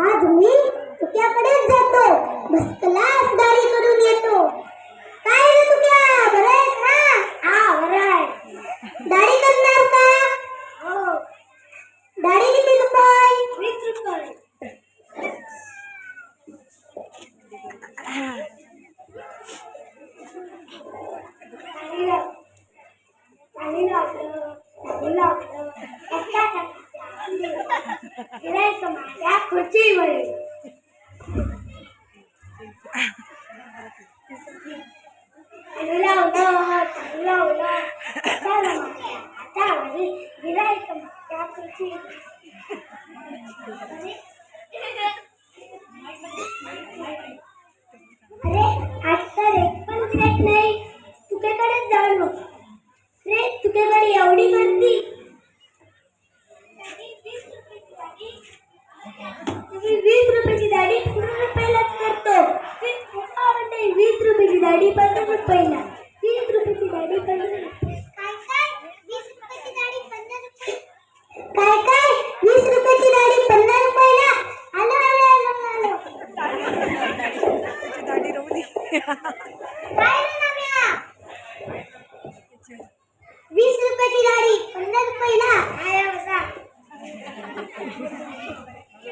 आज मी तुझ्याकडेच जातो. बस क्लास दाढी करून येतो. काय रे तुझ्या? बरं आहेस ना हा बरं आहे दाढी करणार का हो दाढी किती रुपये वीस रुपये पाणी लाव पाणी लावलं पाणी लावलं एका त्या माझ्या खुर्चीवर पाणी लावलं पाणी लावलं. गिरायक अरे. आज तर एक पण गिरायक नाही. तुझ्याकडेच जाऊ नको रे तुझ्याकडे एवढी गर्दी. वीस रुपयाची दाढी पूर्ण रुपयालाच करतो वीस रुपयाची दाढी पन्नास रुपयाला वीस रुपयाची दाढी पन्नास काय काय वीस रुपयाची दाढी पन्नास रुपये काय काय वीस रुपयाची दाढी पन्नास रुपयाला आलो आलो आलो आलो काय रे नाम्या वीस रुपयाची दाढी पन्नास रुपयाला आया बसा हॅलो सावला हॅलो माझ्या हातावरती गिऱ्हाईक माझ्या खुर्चीवर.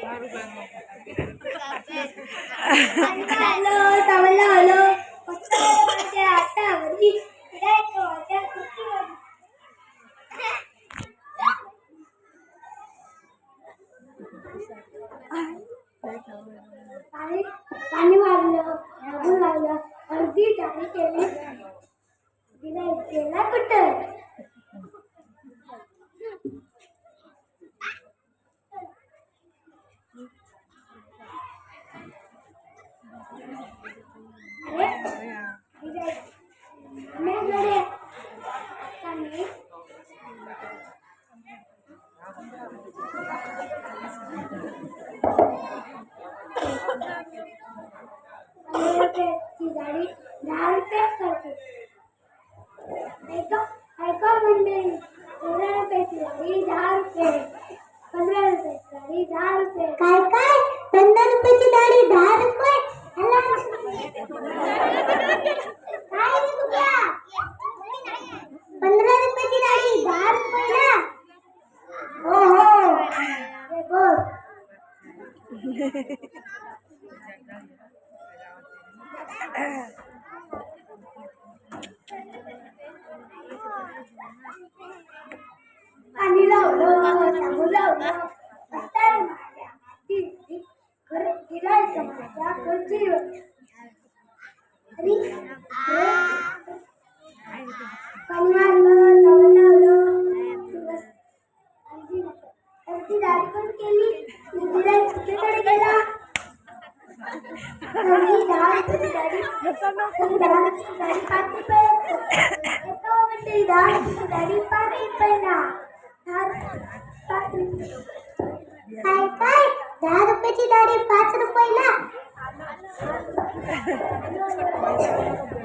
पाणी पाणी मारलं लागून लागलं अर्धी दाढी केली केला कुठं अरे गिऱ्हाईक माझ्याकडे आणि पंधरा रुपयाची गाडी दहा रुपयात करते ऐका ऐका मंडळी पंधरा रुपयाची गाडी दहा रुपये पंधरा रुपये गाडी दहा रुपये काय काय पंधरा रुपयाची गाडी दहा रुपये अला. काय रे तुझ्या पंधरा रुपयाची गाडी दहा रुपयाला हो हो अरे बघ पाणी लावलं सांगू लावलं तर माझ्या हाती घर गिरायचं माझ्या खुर्चीवर अरे पाणी मारलं लावून लावलं अर्धी अर्धी दाढी पण केली गिरायक तुझ्याकडे गेला आणि दहा रुपयाची दाढी आणि दहा रुपयाची दाढी पाच रुपये एका म्हणजे दहा रुपयाची दाढी पाच रुपयाला दहा पाच रुपये काय काय दहा रुपयाची दाढी पाच रुपयाला काय रे नाम्या दहा रुपयाची दाढी पाच रुपयाला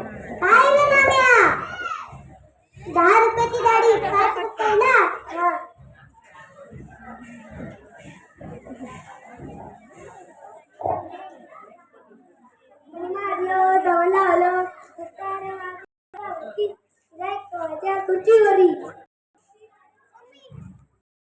জরুরি।